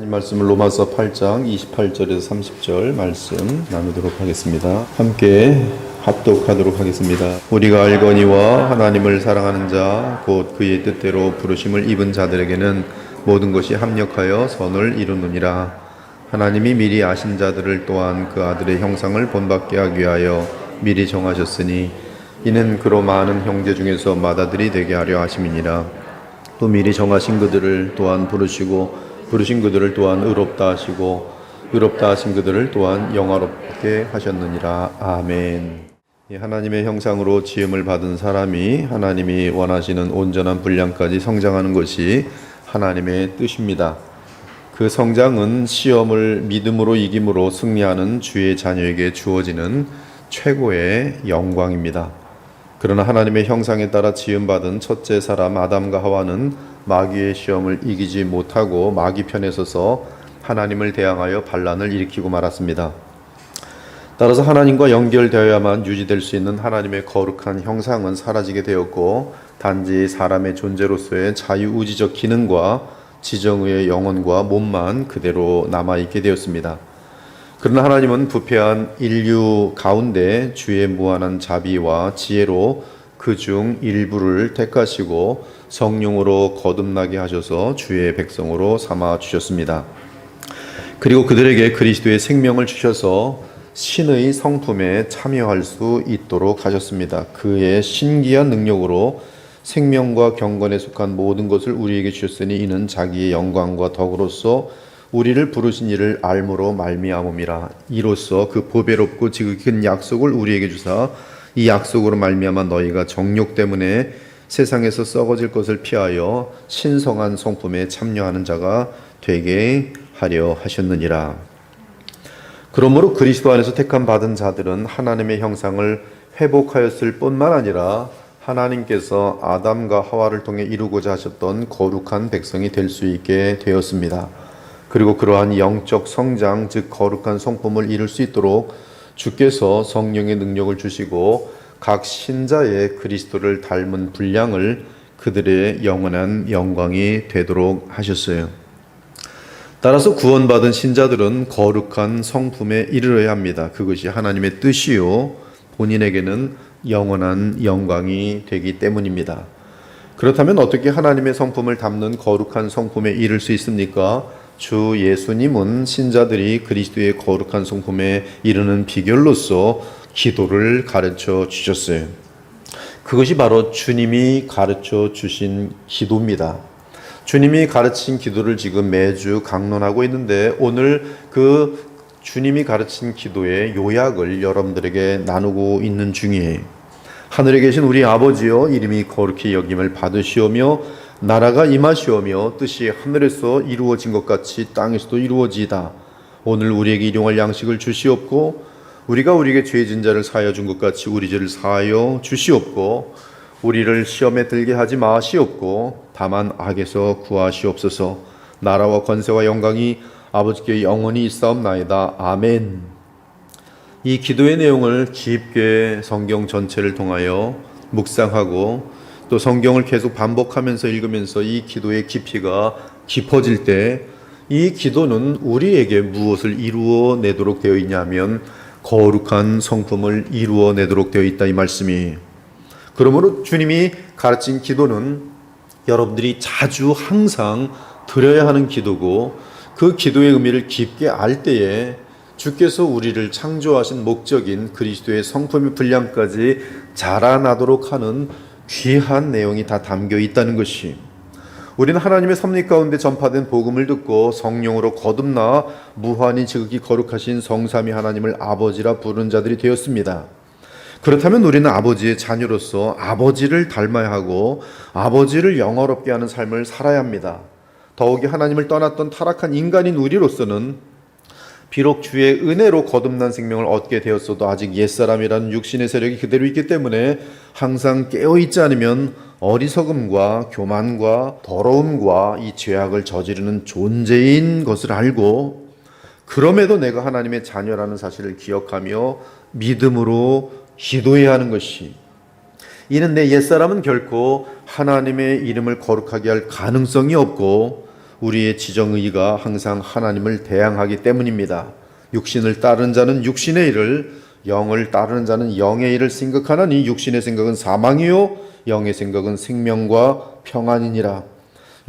하나님 말씀을 로마서 8장 28절에서 30절 말씀 나누도록 하겠습니다. 함께 합독하도록 하겠습니다. 우리가 알거니와 하나님을 사랑하는 자, 곧 그의 뜻대로 부르심을 입은 자들에게는 모든 것이 합력하여 선을 이루느니라. 하나님이 미리 아신 자들을 또한 그 아들의 형상을 본받게 하기 위하여 미리 정하셨으니 이는 그로 많은 형제 중에서 맏아들이 되게 하려 하심이니라. 또 미리 정하신 그들을 또한 부르시고 부르신 그들을 또한 의롭다 하시고 의롭다 하신 그들을 또한 영화롭게 하셨느니라 아멘. 이 하나님의 형상으로 지음을 받은 사람이 하나님이 원하시는 온전한 분량까지 성장하는 것이 하나님의 뜻입니다. 그 성장은 시험을 믿음으로 이김으로 승리하는 주의 자녀에게 주어지는 최고의 영광입니다. 그러나 하나님의 형상에 따라 지음받은 첫째 사람 아담과 하와는 마귀의 시험을 이기지 못하고 마귀 편에 서서 하나님을 대항하여 반란을 일으키고 말았습니다. 따라서 하나님과 연결되어야만 유지될 수 있는 하나님의 거룩한 형상은 사라지게 되었고 단지 사람의 존재로서의 자유의지적 기능과 지정의의 영혼과 몸만 그대로 남아있게 되었습니다. 그러나 하나님은 부패한 인류 가운데 주의 무한한 자비와 지혜로 그 중 일부를 택하시고 성령으로 거듭나게 하셔서 주의 백성으로 삼아 주셨습니다. 그리고 그들에게 그리스도의 생명을 주셔서 신의 성품에 참여할 수 있도록 하셨습니다. 그의 신기한 능력으로 생명과 경건에 속한 모든 것을 우리에게 주셨으니 이는 자기의 영광과 덕으로서 우리를 부르신 이를 알므로 말미암음이라 이로써 그 보배롭고 지극히 큰 약속을 우리에게 주사 이 약속으로 말미암아 너희가 정욕 때문에 세상에서 썩어질 것을 피하여 신성한 성품에 참여하는 자가 되게 하려 하셨느니라. 그러므로 그리스도 안에서 택함 받은 자들은 하나님의 형상을 회복하였을 뿐만 아니라 하나님께서 아담과 하와를 통해 이루고자 하셨던 거룩한 백성이 될 수 있게 되었습니다. 그리고 그러한 영적 성장, 즉 거룩한 성품을 이룰 수 있도록 주께서 성령의 능력을 주시고 각 신자의 그리스도를 닮은 분량을 그들의 영원한 영광이 되도록 하셨어요. 따라서 구원받은 신자들은 거룩한 성품에 이르러야 합니다. 그것이 하나님의 뜻이요. 본인에게는 영원한 영광이 되기 때문입니다. 그렇다면 어떻게 하나님의 성품을 담는 거룩한 성품에 이를 수 있습니까? 주 예수님은 신자들이 그리스도의 거룩한 성품에 이르는 비결로서 기도를 가르쳐 주셨어요. 그것이 바로 주님이 가르쳐 주신 기도입니다. 주님이 가르친 기도를 지금 매주 강론하고 있는데 오늘 그 주님이 가르친 기도의 요약을 여러분들에게 나누고 있는 중이에요. 하늘에 계신 우리 아버지여 이름이 거룩히 여김을 받으시오며 나라가 임하시오며 뜻이 하늘에서 이루어진 것 같이 땅에서도 이루어지이다. 오늘 우리에게 일용할 양식을 주시옵고 우리가 우리에게 죄진 자를 사하여 준 것 같이 우리 죄를 사하여 주시옵고 우리를 시험에 들게 하지 마시옵고 다만 악에서 구하시옵소서 나라와 권세와 영광이 아버지께 영원히 있사옵나이다. 아멘. 이 기도의 내용을 깊게 성경 전체를 통하여 묵상하고 또 성경을 계속 반복하면서 읽으면서 이 기도의 깊이가 깊어질 때 이 기도는 우리에게 무엇을 이루어내도록 되어 있냐면 거룩한 성품을 이루어내도록 되어 있다 이 말씀이. 그러므로 주님이 가르친 기도는 여러분들이 자주 항상 드려야 하는 기도고 그 기도의 의미를 깊게 알 때에 주께서 우리를 창조하신 목적인 그리스도의 성품의 분량까지 자라나도록 하는 귀한 내용이 다 담겨 있다는 것이 우리는 하나님의 섭리 가운데 전파된 복음을 듣고 성령으로 거듭나 무한히 지극히 거룩하신 성삼위 하나님을 아버지라 부른 자들이 되었습니다. 그렇다면 우리는 아버지의 자녀로서 아버지를 닮아야 하고 아버지를 영어롭게 하는 삶을 살아야 합니다. 더욱이 하나님을 떠났던 타락한 인간인 우리로서는 비록 주의 은혜로 거듭난 생명을 얻게 되었어도 아직 옛사람이라는 육신의 세력이 그대로 있기 때문에 항상 깨어 있지 않으면 어리석음과 교만과 더러움과 이 죄악을 저지르는 존재인 것을 알고 그럼에도 내가 하나님의 자녀라는 사실을 기억하며 믿음으로 기도해야 하는 것이 이는 내 옛사람은 결코 하나님의 이름을 거룩하게 할 가능성이 없고 우리의 지정의가 항상 하나님을 대항하기 때문입니다. 육신을 따르는 자는 육신의 일을 영을 따르는 자는 영의 일을 생각하나니 육신의 생각은 사망이요 영의 생각은 생명과 평안이니라.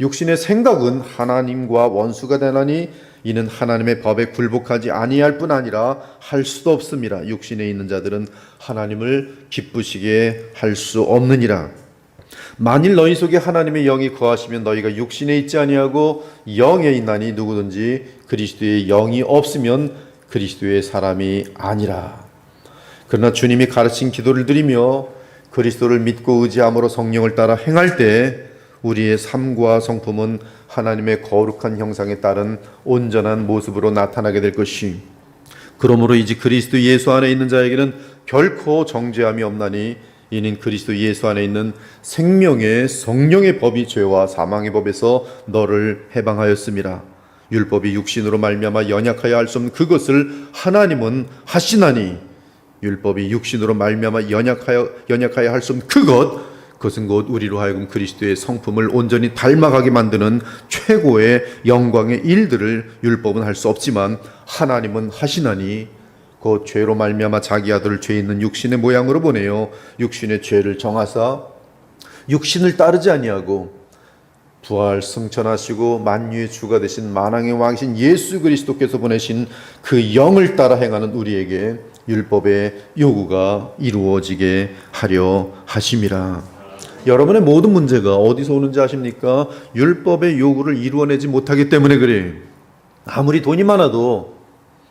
육신의 생각은 하나님과 원수가 되나니 이는 하나님의 법에 굴복하지 아니할 뿐 아니라 할 수도 없습니다. 육신에 있는 자들은 하나님을 기쁘시게 할 수 없느니라. 만일 너희 속에 하나님의 영이 거하시면 너희가 육신에 있지 아니하고 영에 있나니 누구든지 그리스도의 영이 없으면 그리스도의 사람이 아니라. 그러나 주님이 가르친 기도를 드리며 그리스도를 믿고 의지함으로 성령을 따라 행할 때 우리의 삶과 성품은 하나님의 거룩한 형상에 따른 온전한 모습으로 나타나게 될 것이 그러므로 이제 그리스도 예수 안에 있는 자에게는 결코 정죄함이 없나니 이는 그리스도 예수 안에 있는 생명의 성령의 법이 죄와 사망의 법에서 너를 해방하였습니다. 율법이 육신으로 말미암아 연약하여 할 수 없는 그것을 하나님은 하시나니 율법이 육신으로 말미암아 연약하여 연약하여 할 수 없는 그것 그것은 곧 우리로 하여금 그리스도의 성품을 온전히 닮아가게 만드는 최고의 영광의 일들을 율법은 할 수 없지만 하나님은 하시나니 그 죄로 말미암아 자기 아들을 죄 있는 육신의 모양으로 보내요 육신의 죄를 정하사 육신을 따르지 아니하고 부활 승천하시고 만유의 주가 되신 만왕의 왕이신 예수 그리스도께서 보내신 그 영을 따라 행하는 우리에게 율법의 요구가 이루어지게 하려 하심이라. 여러분의 모든 문제가 어디서 오는지 아십니까? 율법의 요구를 이루어내지 못하기 때문에 그래. 아무리 돈이 많아도,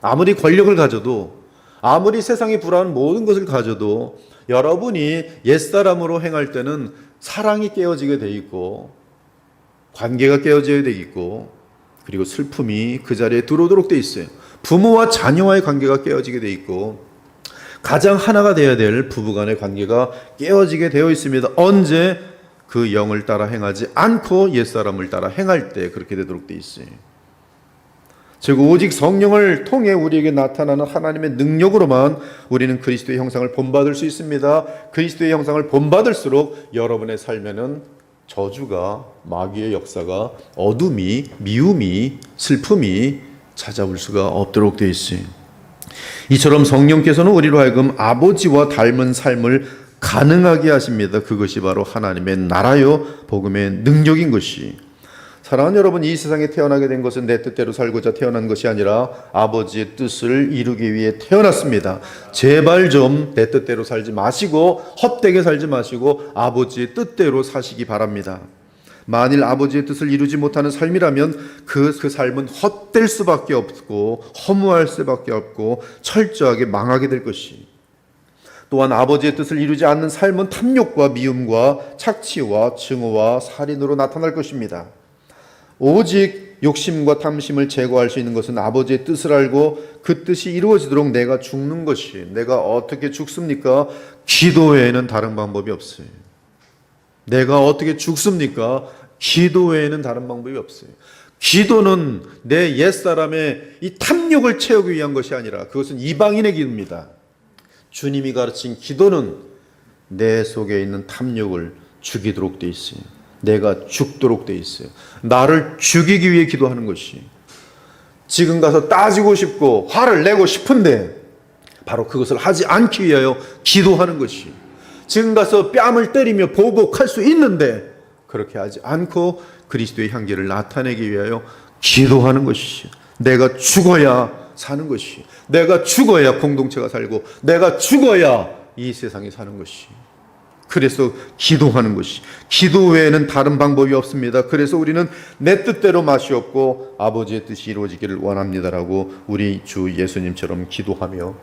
아무리 권력을 가져도, 아무리 세상에 불안한 모든 것을 가져도, 여러분이 옛사람으로 행할 때는 사랑이 깨어지게 돼 있고, 관계가 깨어져야 되겠고, 그리고 슬픔이 그 자리에 들어오도록 돼 있어요. 부모와 자녀와의 관계가 깨어지게 돼 있고, 가장 하나가 되어야 될 부부간의 관계가 깨어지게 되어 있습니다. 언제 그 영을 따라 행하지 않고 옛사람을 따라 행할 때 그렇게 되도록 돼 있어요. 즉 오직 성령을 통해 우리에게 나타나는 하나님의 능력으로만 우리는 그리스도의 형상을 본받을 수 있습니다. 그리스도의 형상을 본받을수록 여러분의 삶에는 저주가 마귀의 역사가 어둠이 미움이 슬픔이 찾아올 수가 없도록 되어 있어요. 이처럼 성령께서는 우리로 하여금 아버지와 닮은 삶을 가능하게 하십니다. 그것이 바로 하나님의 나라요 복음의 능력인 것이. 사랑하는 여러분, 이 세상에 태어나게 된 것은 내 뜻대로 살고자 태어난 것이 아니라 아버지의 뜻을 이루기 위해 태어났습니다. 제발 좀 내 뜻대로 살지 마시고 헛되게 살지 마시고 아버지의 뜻대로 사시기 바랍니다. 만일 아버지의 뜻을 이루지 못하는 삶이라면 그, 그 삶은 헛될 수밖에 없고 허무할 수밖에 없고 철저하게 망하게 될 것이. 또한 아버지의 뜻을 이루지 않는 삶은 탐욕과 미움과 착취와 증오와 살인으로 나타날 것입니다. 오직 욕심과 탐심을 제거할 수 있는 것은 아버지의 뜻을 알고 그 뜻이 이루어지도록 내가 죽는 것이 내가 어떻게 죽습니까? 기도 외에는 다른 방법이 없어요. 내가 어떻게 죽습니까? 기도 외에는 다른 방법이 없어요. 기도는 내 옛사람의 이 탐욕을 채우기 위한 것이 아니라 그것은 이방인의 기도입니다. 주님이 가르친 기도는 내 속에 있는 탐욕을 죽이도록 돼 있어요. 내가 죽도록 돼 있어요. 나를 죽이기 위해 기도하는 것이. 지금 가서 따지고 싶고 화를 내고 싶은데 바로 그것을 하지 않기 위하여 기도하는 것이. 지금 가서 뺨을 때리며 보복할 수 있는데 그렇게 하지 않고 그리스도의 향기를 나타내기 위하여 기도하는 것이. 내가 죽어야 사는 것이. 내가 죽어야 공동체가 살고 내가 죽어야 이 세상이 사는 것이. 그래서 기도하는 것이 기도 외에는 다른 방법이 없습니다. 그래서 우리는 내 뜻대로 맛이 없고 아버지의 뜻이 이루어지기를 원합니다라고 우리 주 예수님처럼 기도하며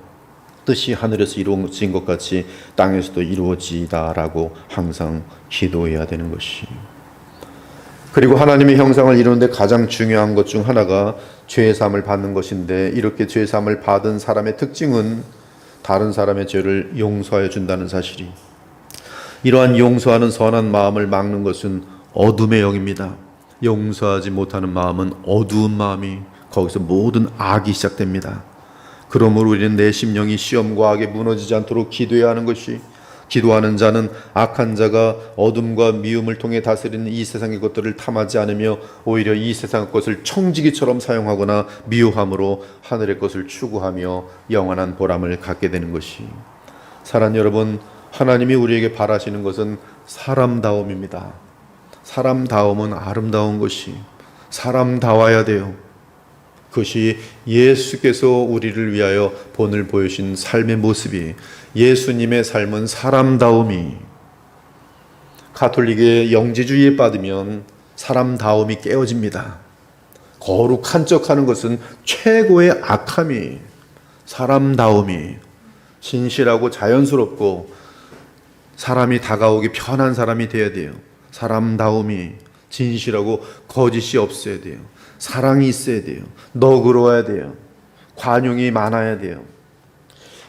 뜻이 하늘에서 이루어진 것 같이 땅에서도 이루어지다라고 항상 기도해야 되는 것이. 그리고 하나님의 형상을 이루는데 가장 중요한 것 중 하나가 죄 사함을 받는 것인데 이렇게 죄 사함을 받은 사람의 특징은 다른 사람의 죄를 용서하여 준다는 사실이 이러한 용서하는 선한 마음을 막는 것은 어둠의 영입니다. 용서하지 못하는 마음은 어두운 마음이 거기서 모든 악이 시작됩니다. 그러므로 우리는 내 심령이 시험과 악에 무너지지 않도록 기도해야 하는 것이 기도하는 자는 악한 자가 어둠과 미움을 통해 다스리는 이 세상의 것들을 탐하지 않으며 오히려 이 세상의 것을 청지기처럼 사용하거나 미워함으로 하늘의 것을 추구하며 영원한 보람을 갖게 되는 것이 사랑 여러분 하나님이 우리에게 바라시는 것은 사람다움입니다. 사람다움은 아름다운 것이 사람다워야 돼요. 그것이 예수께서 우리를 위하여 본을 보여신 삶의 모습이 예수님의 삶은 사람다움이 가톨릭의 영지주의에 빠지면 사람다움이 깨어집니다. 거룩한 척 하는 것은 최고의 악함이 사람다움이 신실하고 자연스럽고 사람이 다가오기 편한 사람이 되어야 돼요. 사람다움이 진실하고 거짓이 없어야 돼요. 사랑이 있어야 돼요. 너그러워야 돼요. 관용이 많아야 돼요.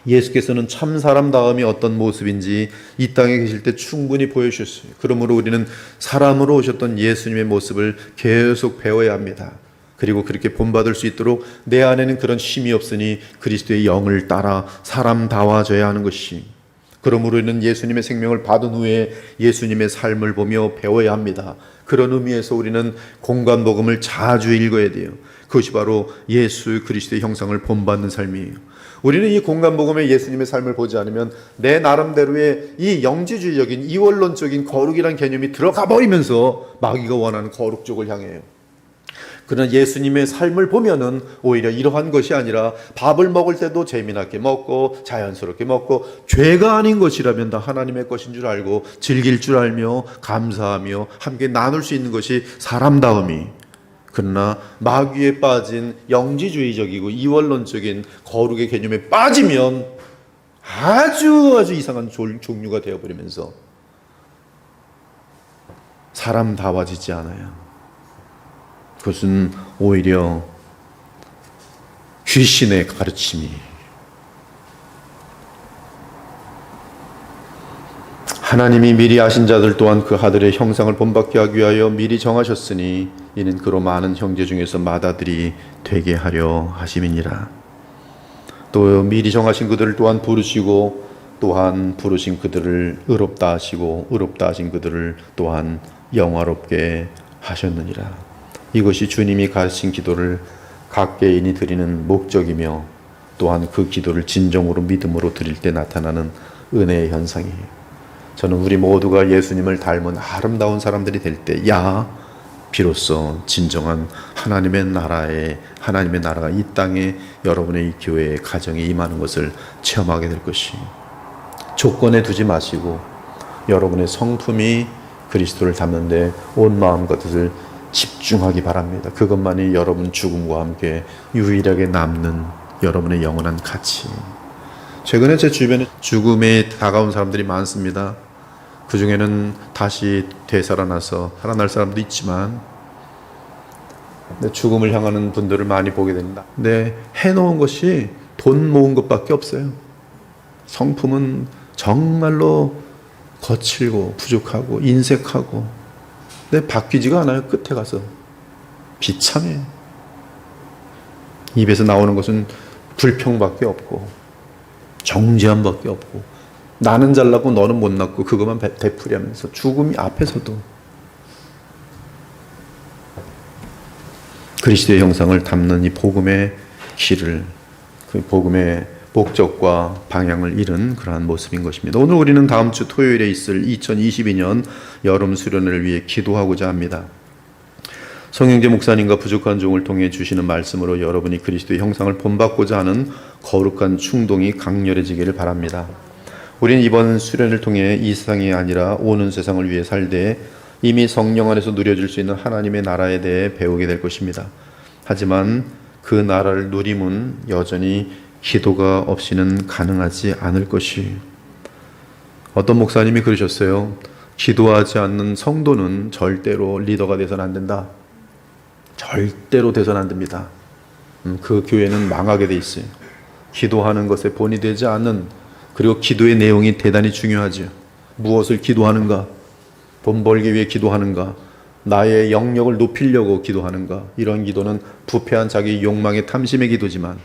예수께서는 참 사람다움이 어떤 모습인지 이 땅에 계실 때 충분히 보여주셨어요. 그러므로 우리는 사람으로 오셨던 예수님의 모습을 계속 배워야 합니다. 그리고 그렇게 본받을 수 있도록 내 안에는 그런 힘이 없으니 그리스도의 영을 따라 사람다워져야 하는 것이 그러므로 우리는 예수님의 생명을 받은 후에 예수님의 삶을 보며 배워야 합니다. 그런 의미에서 우리는 공간 복음을 자주 읽어야 돼요. 그것이 바로 예수 그리스도의 형상을 본받는 삶이에요. 우리는 이 공간 복음의 예수님의 삶을 보지 않으면 내 나름대로의 이 영지주의적인 이원론적인 거룩이란 개념이 들어가 버리면서 마귀가 원하는 거룩 쪽을 향해요. 그러나 예수님의 삶을 보면은 오히려 이러한 것이 아니라 밥을 먹을 때도 재미나게 먹고 자연스럽게 먹고 죄가 아닌 것이라면 다 하나님의 것인 줄 알고 즐길 줄 알며 감사하며 함께 나눌 수 있는 것이 사람다움이 그러나 마귀에 빠진 영지주의적이고 이원론적인 거룩의 개념에 빠지면 아주 아주 이상한 종류가 되어버리면서 사람다워지지 않아요. 그것은 오히려 귀신의 가르침이 하나님이 미리 아신 자들 또한 그 아들의 형상을 본받게 하기 위하여 미리 정하셨으니 이는 그로 많은 형제 중에서 마다들이 되게 하려 하심이니라. 또 미리 정하신 그들을 또한 부르시고 또한 부르신 그들을 의롭다 하시고 의롭다 하신 그들을 또한 영화롭게 하셨느니라. 이것이 주님이 가르친 기도를 각 개인이 드리는 목적이며 또한 그 기도를 진정으로 믿음으로 드릴 때 나타나는 은혜의 현상이에요. 저는 우리 모두가 예수님을 닮은 아름다운 사람들이 될 때, 야, 비로소 진정한 하나님의 나라에, 하나님의 나라가 이 땅에 여러분의 이 교회에 가정에 임하는 것을 체험하게 될 것이. 조건에 두지 마시고, 여러분의 성품이 그리스도를 닮는데 온 마음과 뜻을 집중하기 바랍니다. 그것만이 여러분 죽음과 함께 유일하게 남는 여러분의 영원한 가치. 최근에 제 주변에 죽음에 다가온 사람들이 많습니다. 그 중에는 다시 되살아나서 살아날 사람도 있지만, 죽음을 향하는 분들을 많이 보게 됩니다. 근데 해놓은 것이 돈 모은 것밖에 없어요. 성품은 정말로 거칠고 부족하고 인색하고 근데 바뀌지가 않아요. 끝에 가서 비참해. 입에서 나오는 것은 불평밖에 없고 정죄함밖에 없고 나는 잘났고 너는 못났고 그것만 되풀이하면서 죽음이 앞에서도 그리스도의 형상을 담는 이 복음의 길을 그 복음의 목적과 방향을 잃은 그러한 모습인 것입니다. 오늘 우리는 다음 주 토요일에 있을 2022년 여름 수련을 위해 기도하고자 합니다. 성영재 목사님과 부족한 종을 통해 주시는 말씀으로 여러분이 그리스도의 형상을 본받고자 하는 거룩한 충동이 강렬해지기를 바랍니다. 우리는 이번 수련을 통해 이 세상이 아니라 오는 세상을 위해 살되 이미 성령 안에서 누려질 수 있는 하나님의 나라에 대해 배우게 될 것입니다. 하지만 그 나라를 누림은 여전히 기도가 없이는 가능하지 않을 것이. 어떤 목사님이 그러셨어요. 기도하지 않는 성도는 절대로 리더가 돼서는 안 된다. 절대로 돼서는 안 됩니다. 음, 그 교회는 망하게 돼 있어요. 기도하는 것에 본이 되지 않는 그리고 기도의 내용이 대단히 중요하죠. 무엇을 기도하는가? 돈 벌기 위해 기도하는가? 나의 영역을 높이려고 기도하는가? 이런 기도는 부패한 자기 욕망의 탐심의 기도지만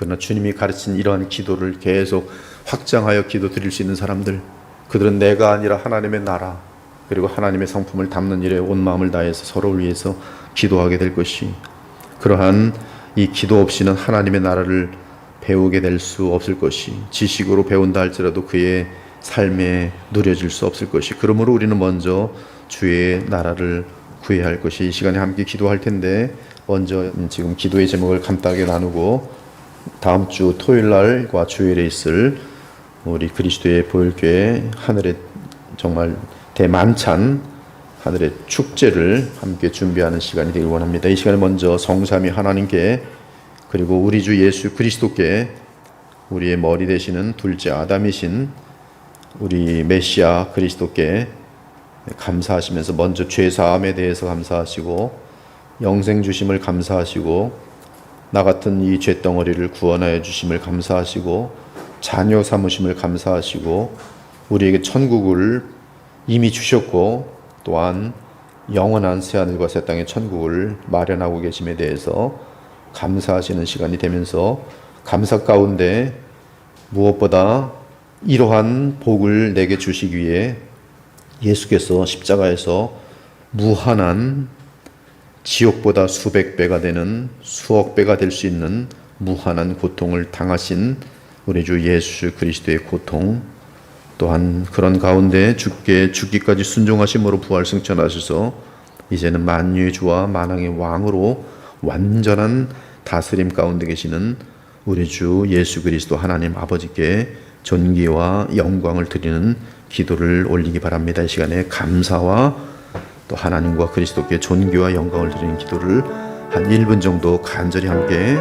그러나 주님이 가르친 이러한 기도를 계속 확장하여 기도 드릴 수 있는 사람들 그들은 내가 아니라 하나님의 나라 그리고 하나님의 성품을 담는 일에 온 마음을 다해서 서로를 위해서 기도하게 될 것이 그러한 이 기도 없이는 하나님의 나라를 배우게 될 수 없을 것이 지식으로 배운다 할지라도 그의 삶에 누려질 수 없을 것이 그러므로 우리는 먼저 주의 나라를 구해야 할 것이 이 시간에 함께 기도할 텐데 먼저 지금 기도의 제목을 간단하게 나누고 다음 주 토요일 날과 주일에 있을 우리 그리스도의 보혈교회 하늘의 정말 대만찬 하늘의 축제를 함께 준비하는 시간이 되길 원합니다. 이 시간에 먼저 성삼위 하나님께 그리고 우리 주 예수 그리스도께 우리의 머리 되시는 둘째 아담이신 우리 메시아 그리스도께 감사하시면서 먼저 죄 사함에 대해서 감사하시고 영생 주심을 감사하시고 나 같은 이 죄덩어리를 구원하여 주심을 감사하시고 자녀 삼으심을 감사하시고 우리에게 천국을 이미 주셨고 또한 영원한 새하늘과 새 땅의 천국을 마련하고 계심에 대해서 감사하시는 시간이 되면서 감사 가운데 무엇보다 이러한 복을 내게 주시기 위해 예수께서 십자가에서 무한한 지옥보다 수백 배가 되는 수억 배가 될 수 있는 무한한 고통을 당하신 우리 주 예수 그리스도의 고통 또한 그런 가운데 죽게 죽기까지 순종하심으로 부활 승천하셔서 이제는 만유의 주와 만왕의 왕으로 완전한 다스림 가운데 계시는 우리 주 예수 그리스도 하나님 아버지께 존귀와 영광을 드리는 기도를 올리기 바랍니다. 이 시간에 감사와 또 하나님과 그리스도께 존귀와 영광을 드리는 기도를 한 1분 정도 간절히 함께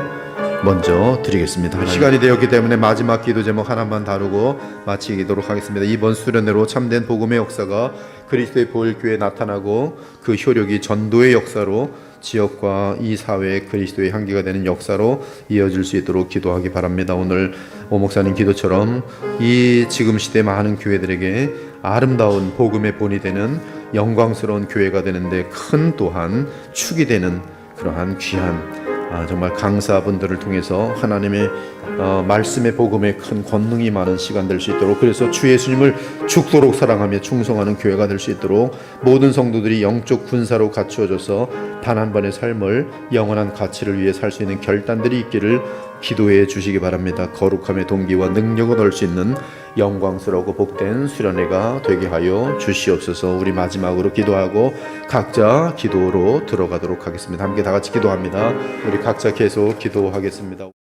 먼저 드리겠습니다. 시간이 되었기 때문에 마지막 기도 제목 하나만 다루고 마치도록 하겠습니다. 이번 수련회로 참된 복음의 역사가 그리스도의 보혈교회에 나타나고 그 효력이 전도의 역사로 지역과 이 사회의 그리스도의 향기가 되는 역사로 이어질 수 있도록 기도하기 바랍니다. 오늘 오 목사님 기도처럼 이 지금 시대 많은 교회들에게 아름다운 복음의 본이 되는 영광스러운 교회가 되는데 큰 또한 축이 되는 그러한 귀한 아, 정말 강사분들을 통해서 하나님의 어, 말씀의 복음에 큰 권능이 많은 시간 될 수 있도록 그래서 주 예수님을 죽도록 사랑하며 충성하는 교회가 될 수 있도록 모든 성도들이 영적 군사로 갖추어져서 단 한 번의 삶을 영원한 가치를 위해 살 수 있는 결단들이 있기를 기도해 주시기 바랍니다. 거룩함의 동기와 능력을 얻을 수 있는 영광스러우고 복된 수련회가 되게 하여 주시옵소서. 우리 마지막으로 기도하고 각자 기도로 들어가도록 하겠습니다. 함께 다 같이 기도합니다. 우리 각자 계속 기도하겠습니다.